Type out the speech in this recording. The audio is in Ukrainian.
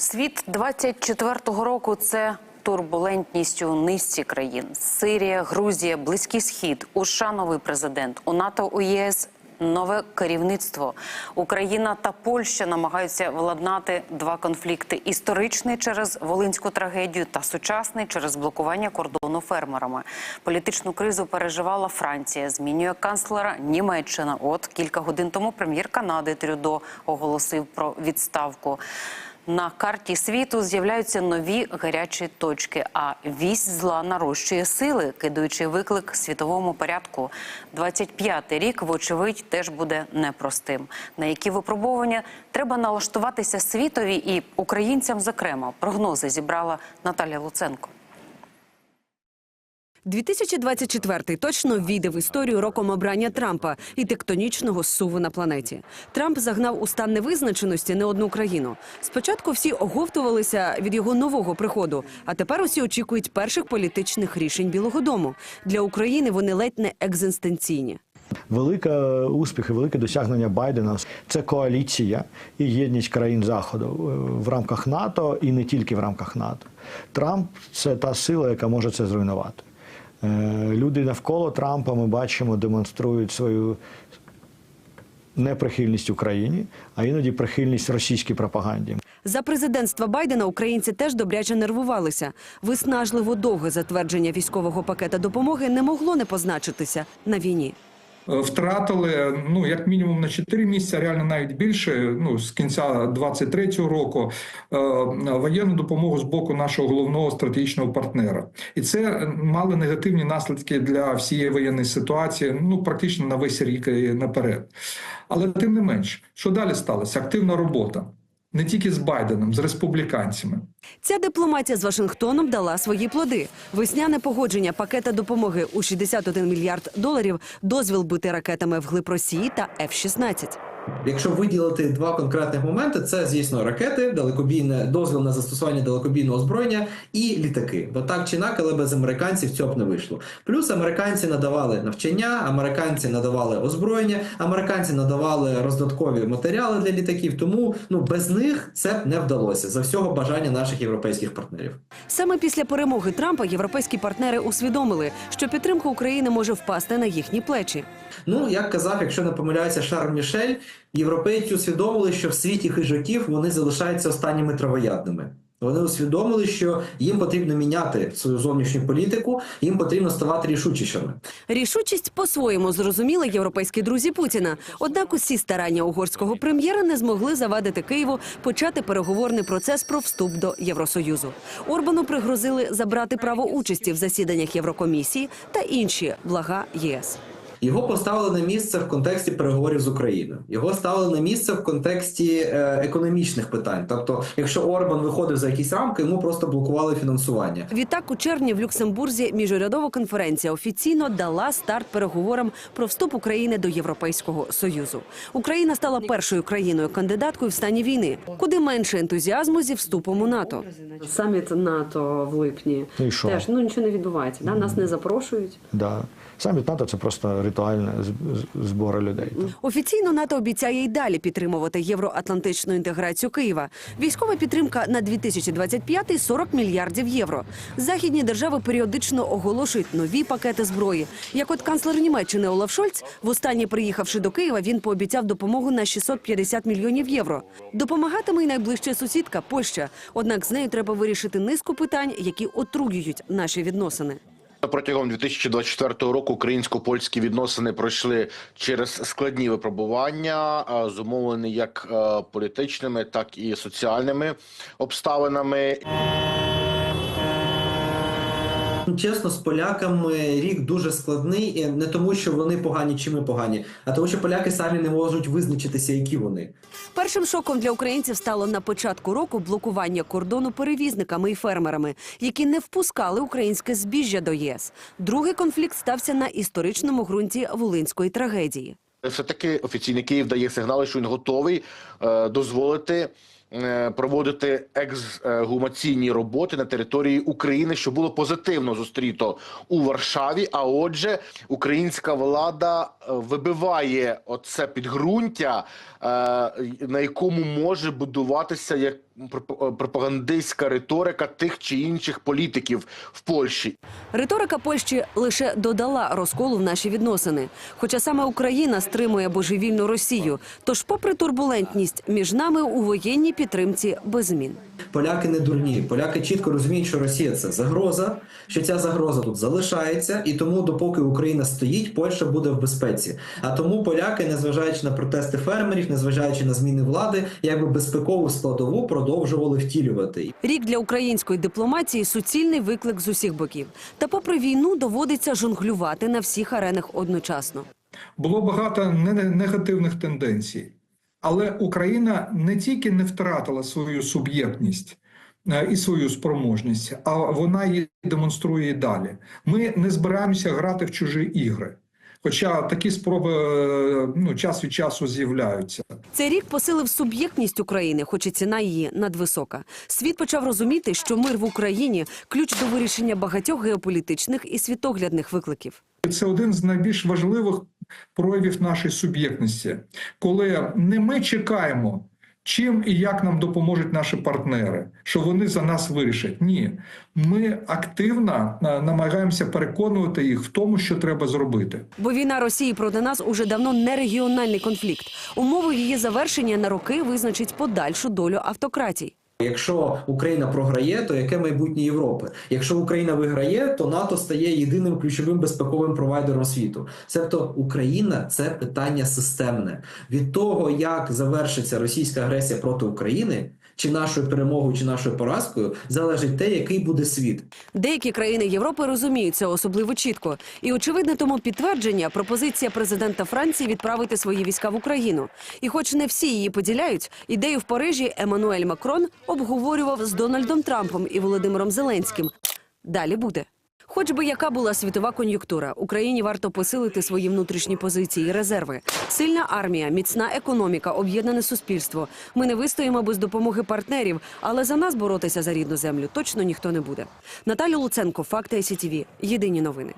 Світ 24-го року це турбулентність у низці країн: Сирія, Грузія, Близький Схід, у США новий президент, у НАТО, у ЄС. Нове керівництво Україна та Польща намагаються владнати два конфлікти: історичний через волинську трагедію та сучасний через блокування кордону фермерами. Політичну кризу переживала Франція. Змінює канцлера Німеччина. От кілька годин тому прем'єр Канади Трюдо оголосив про відставку. На карті світу з'являються нові гарячі точки. А вісь зла нарощує сили, кидаючи виклик світовому порядку. 25-й рік, вочевидь, теж буде непростим. На які випробування треба налаштуватися світові і українцям, зокрема, прогнози зібрала Наталя Луценко. 2024 точно війде в історію роком обрання Трампа і тектонічного суву на планеті. Трамп загнав у стан невизначеності не одну країну. Спочатку всі оговтувалися від його нового приходу, а тепер усі очікують перших політичних рішень Білого Дому. Для України вони ледь не екзистенційні. Велика успіх і велике досягнення Байдена це коаліція і єдність країн Заходу е, в рамках НАТО і не тільки в рамках НАТО. Трамп це та сила, яка може це зруйнувати. Е, Люди навколо Трампа ми бачимо, демонструють свою неприхильність Україні, а іноді прихильність російській пропаганді. За президентства Байдена українці теж добряче нервувалися. Виснажливо довге затвердження військового пакета допомоги не могло не позначитися на війні. Е, Втратили ну як мінімум на 4 місяці, реально навіть більше. Ну з кінця 23-го року е, воєнну допомогу з боку нашого головного стратегічного партнера, і це мали негативні наслідки для всієї воєнної ситуації. Ну практично на весь рік наперед. Але тим не менш, що далі сталося? Активна робота не тільки з Байденом, з республіканцями. Ця дипломатія з Вашингтоном дала свої плоди. Весняне погодження пакета допомоги у 61 мільярд доларів, дозвіл бити ракетами вглиб Росії та F-16. Якщо виділити два конкретних моменти, це звісно ракети, далекобійне дозвіл на застосування далекобійного озброєння і літаки. Бо так чи інакше, але без американців цього б не вийшло. Плюс американці надавали навчання, американці надавали озброєння, американці надавали роздаткові матеріали для літаків. Тому ну без них це б не вдалося за всього бажання наших європейських партнерів. Саме після перемоги Трампа європейські партнери усвідомили, що підтримка України може впасти на їхні плечі. Ну як казав, якщо не помиляюся, Шарль Мішель, європейці усвідомили, що в світі хижаків вони залишаються останніми травоядними. Вони усвідомили, що їм потрібно міняти свою зовнішню політику, їм потрібно ставати рішучішими. Рішучість по-своєму зрозуміли європейські друзі Путіна. Однак усі старання угорського прем'єра не змогли завадити Києву почати переговорний процес про вступ до Євросоюзу. Орбану пригрозили забрати право участі в засіданнях Єврокомісії та інші блага ЄС. Його поставили на місце в контексті переговорів з Україною. Його ставили на місце в контексті е, економічних питань. Тобто, якщо Орбан виходив за якісь рамки, йому просто блокували фінансування. Відтак у червні в Люксембурзі міжурядова конференція офіційно дала старт переговорам про вступ України до Європейського союзу. Україна стала першою країною кандидаткою в стані війни, куди менше ентузіазму зі вступом у НАТО. Саміт НАТО в липні Ну і що? теж ну нічого не відбувається. Да? Нас не запрошують. Да. Саміт НАТО це просто ритуальне збори людей. Офіційно НАТО обіцяє й далі підтримувати євроатлантичну інтеграцію Києва. Військова підтримка на 2025 – 40 мільярдів євро. Західні держави періодично оголошують нові пакети зброї. Як от канцлер Німеччини Олаф Шольц, востаннє приїхавши до Києва, він пообіцяв допомогу на 650 мільйонів євро. Допомагатиме й найближча сусідка Польща. Однак з нею треба вирішити низку питань, які отруюють наші відносини. Протягом 2024 року українсько-польські відносини пройшли через складні випробування, зумовлені як е, політичними, так і соціальними обставинами. Чесно, з поляками рік дуже складний, і не тому, що вони погані чи ми погані, а тому, що поляки самі не можуть визначитися, які вони. Першим шоком для українців стало на початку року блокування кордону перевізниками і фермерами, які не впускали українське збіжжя до ЄС. Другий конфлікт стався на історичному ґрунті волинської трагедії. Все таки офіційний Київ дає сигнали, що він готовий е, дозволити. Е, Проводити ексгумаційні роботи на території України, що було позитивно зустріто у Варшаві. А отже, українська влада вибиває оце підґрунтя, е, на якому може будуватися як проп- пропагандистська риторика тих чи інших політиків в Польщі. Риторика Польщі лише додала розколу в наші відносини. Хоча саме Україна стримує божевільну Росію. Тож, попри турбулентність, між нами у воєнній підтримці без змін. Поляки не дурні. Поляки чітко розуміють, що Росія це загроза, що ця загроза тут залишається, і тому, допоки Україна стоїть, Польща буде в безпеці. А тому поляки, незважаючи на протести фермерів, незважаючи на зміни влади, якби безпекову складову продовжували втілювати. Рік для української дипломатії суцільний виклик з усіх боків. Та, попри війну, доводиться жонглювати на всіх аренах одночасно. Було багато негативних тенденцій, але Україна не тільки не втратила свою суб'єктність е, і свою спроможність, а вона її демонструє і далі. Ми не збираємося грати в чужі ігри. Хоча такі спроби е, ну, час від часу з'являються. Цей рік посилив суб'єктність України, хоч і ціна її надвисока. Світ почав розуміти, що мир в Україні ключ до вирішення багатьох геополітичних і світоглядних викликів. Це один з найбільш важливих проявів нашої суб'єктності, коли не ми чекаємо, чим і як нам допоможуть наші партнери, що вони за нас вирішать. Ні, ми активно е, намагаємося переконувати їх в тому, що треба зробити. Бо війна Росії проти нас уже давно не регіональний конфлікт. Умови її завершення на роки визначить подальшу долю автократій. Якщо Україна програє, то яке майбутнє Європи? Якщо Україна виграє, то НАТО стає єдиним ключовим безпековим провайдером світу. Себто Україна це питання системне. Від того, як завершиться російська агресія проти України, чи нашою перемогою, чи нашою поразкою, залежить те, який буде світ. Деякі країни Європи розуміють це особливо чітко. І очевидне тому підтвердження пропозиція президента Франції відправити свої війська в Україну. І, хоч не всі її поділяють, ідею в Парижі Еммануель Макрон обговорював з Дональдом Трампом і Володимиром Зеленським. Далі буде. Хоч би яка була світова кон'юнктура, Україні варто посилити свої внутрішні позиції резерви. Сильна армія, міцна економіка, об'єднане суспільство. Ми не вистоїмо без допомоги партнерів, але за нас боротися за рідну землю точно ніхто не буде. Наталя Луценко, Факти СІТВ. Єдині новини.